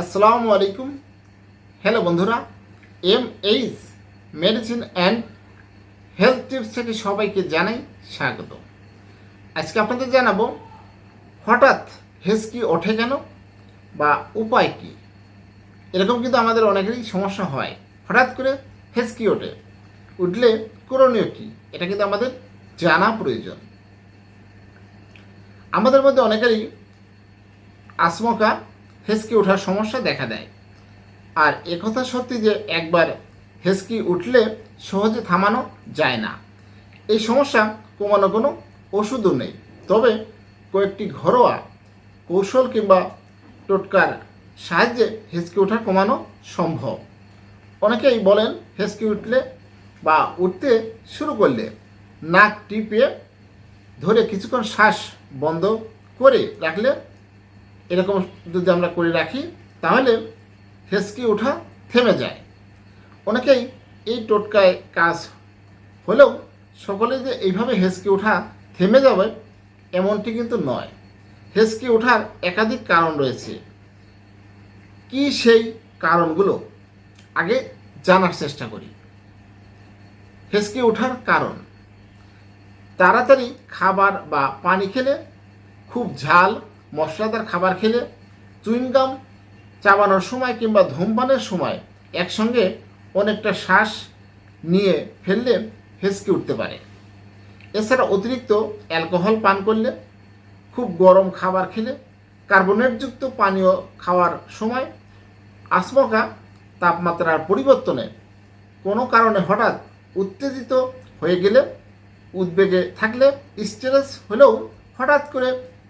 আসসালামু আলাইকুম। হ্যালো বন্ধুরা, M H medicine and health tips থেকে সবাইকে জানাই স্বাগত। আজকে আপনাদের জানাব, হঠাৎ হেসকি ওঠে কেন বা উপায় কি? এরকম কিন্তু আমাদের অনেকেরই সমস্যা হয়। হঠাৎ করে হেসকি ওঠে? উঠলে করণীয় কী? এটা কিন্তু আমাদের জানা প্রয়োজন। আমাদের মধ্যে অনেকেরই আসমকা হেসকি ওঠার সমস্যা দেখা দেয়। আর একথা সত্যি যে একবার হেসকি উঠলে সহজে থামানো যায় না। এই সমস্যা কমানো কোনো ওষুধও নেই। তবে কয়েকটি ঘরোয়া কৌশল কিংবা টোটকার সাহায্যে হেসকি ওঠা কমানো সম্ভব। অনেকেই বলেন, হেসকি উঠলে বা উঠতে শুরু করলে নাক টিপে ধরে কিছুক্ষণ শ্বাস বন্ধ করে রাখলে এরকম যদি আমরা করে রাখি, তাহলে হেসকি ওঠা থেমে যায়। অনেকেই এই টোটকায় কাজ হলেও সকলে যে এইভাবে হেসকি ওঠা থেমে যাবে, এমনটি কিন্তু নয়। হেসকি ওঠার একাধিক কারণ রয়েছে। কি সেই কারণগুলো? আগে জানার চেষ্টা করি। হেসকি ওঠার কারণ? তাড়াতাড়ি খাবার বা পানি খেলে খুব ঝাল মশলাদার খাবার খেলে চুইংগাম চাবানোর সময় কিংবা ধূমপানের সময় একসঙ্গে অনেকটা শ্বাস নিয়ে ফেললে হেসকে উঠতে পারে। এছাড়া অতিরিক্ত অ্যালকোহল পান করলে, খুব গরম খাবার খেলে কার্বনেটযুক্ত পানীয় খাওয়ার সময় আসমকা তাপমাত্রার পরিবর্তনে কোনো কারণে হঠাৎ উত্তেজিত হয়ে গেলে, উদ্বেগে থাকলে স্ট্রেস হলেও হঠাৎ করে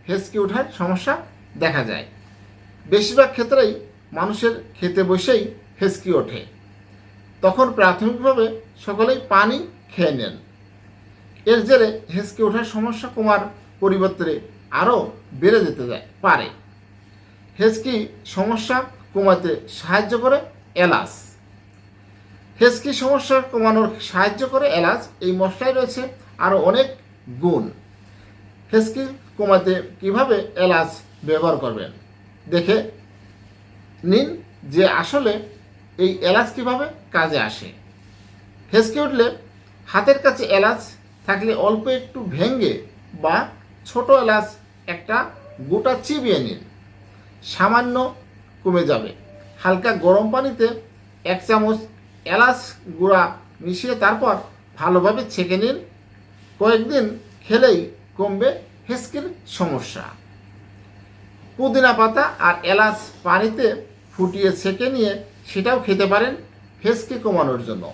হেসকে ওঠার সমস্যা দেখা যায়। বেশিরভাগ ক্ষেত্রেই মানুষের খেতে বসেই হেসকি ওঠে। তখন প্রাথমিকভাবে সকলেই পানি খেয়ে নেন। এর জেরে হেসকে ওঠার সমস্যা কমার পরিবর্তে আরও বেড়ে যেতে যায়, পারে। হেসকি সমস্যা কমাতে সাহায্য করে এলাচ। হেসকি সমস্যা কমানোর সাহায্য করে এলাচ। এই মশলায় রয়েছে আরও অনেক গুণ। হেসকি কমাতে কীভাবে এলাচ ব্যবহার করবেন? দেখে নিন যে আসলে এই এলাচ কীভাবে কাজে আসে। হেসকে উঠলে হাতের কাছে এলাচ থাকলে অল্প একটু ভেঙ্গে বা ছোট এলাচ একটা গোটা চিবিয়ে নিন। সামান্য কমে যাবে। হালকা গরম পানিতে এক চামচ এলাচ গুঁড়া মিশিয়ে তারপর ভালোভাবে ছেঁকে নিন। কয়েকদিন খেলেই কমবে হেসকির সমস্যা। পুদিনা পাতা আর এলাচ পানিতে ফুটিয়ে ছেঁকে নিয়ে সেটাও খেতে পারেন হেসকি কমানোর জন্য।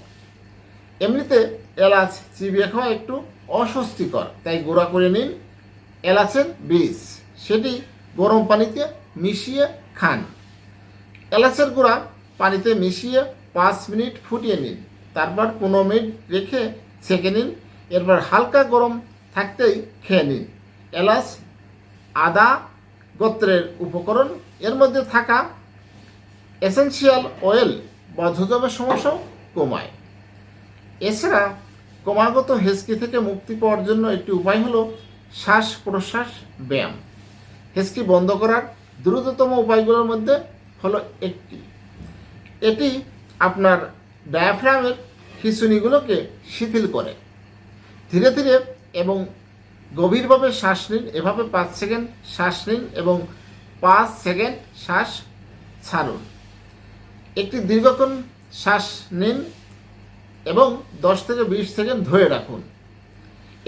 এমনিতে এলাচ চিবিয়ে খাওয়া একটু অস্বস্তিকর, তাই গুঁড়া করে নিন এলাচের বীজ। সেটি গরম পানিতে মিশিয়ে খান। এলাচের গুঁড়া পানিতে মিশিয়ে পাঁচ মিনিট ফুটিয়ে নিন। তারপর পনেরো মিনিট রেখে ছেঁকে নিন। এরপর হালকা গরম থাকতেই খেয়ে নিন। এলাচ, আদা গোত্রের উপকরণ। এর মধ্যে থাকা এসেনশিয়াল অয়েল বদ্ধজমের সমস্যাও কমায়। এছাড়া ক্রমাগত হেসকি থেকে মুক্তি পাওয়ার জন্য একটি উপায় হলো শ্বাস প্রশ্বাস ব্যায়াম। হেসকি বন্ধ করার দ্রুততম উপায়গুলোর মধ্যে হলো একটি। এটি আপনার ডায়াফ্রামের খিঁচুনিগুলোকে শিথিল করে। ধীরে ধীরে এবং গভীরভাবে শ্বাস নিন, এভাবে পাঁচ সেকেন্ড শ্বাস নিন এবং পাঁচ সেকেন্ড শ্বাস ছাড়ুন। একটি দীর্ঘক্ষণ শ্বাস নিন এবং দশ থেকে বিশ সেকেন্ড ধরে রাখুন।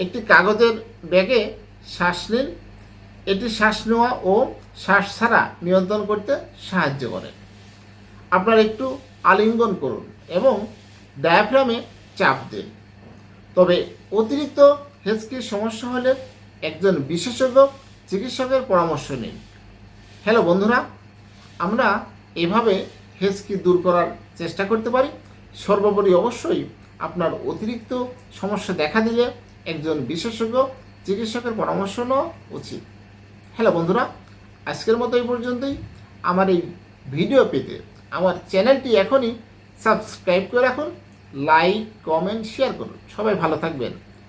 একটি কাগজের ব্যাগে শ্বাস নিন। এটি শ্বাস নেওয়া ও শ্বাস ছাড়া নিয়ন্ত্রণ করতে সাহায্য করে। আপনার একটু আলিঙ্গন করুন এবং ডায়াফ্রামে চাপ দিন। তবে অতিরিক্ত হেঁচকির সমস্যা হলে একজন বিশেষজ্ঞ চিকিৎসকের পরামর্শ নিন। হ্যালো বন্ধুরা, আমরা এভাবে হেঁচকি দূর করার চেষ্টা করতে পারি। সর্বোপরি অবশ্যই আপনার অতিরিক্ত সমস্যা দেখা দিলে একজন বিশেষজ্ঞ চিকিৎসকের পরামর্শ নেওয়া উচিত। হ্যালো বন্ধুরা, আজকের মতো এই পর্যন্তই। আমার এই ভিডিও পেতে আমার চ্যানেলটি এখনই সাবস্ক্রাইব করে রাখুন, লাইক, কমেন্ট, শেয়ার করুন। সবাই ভালো থাকবেন।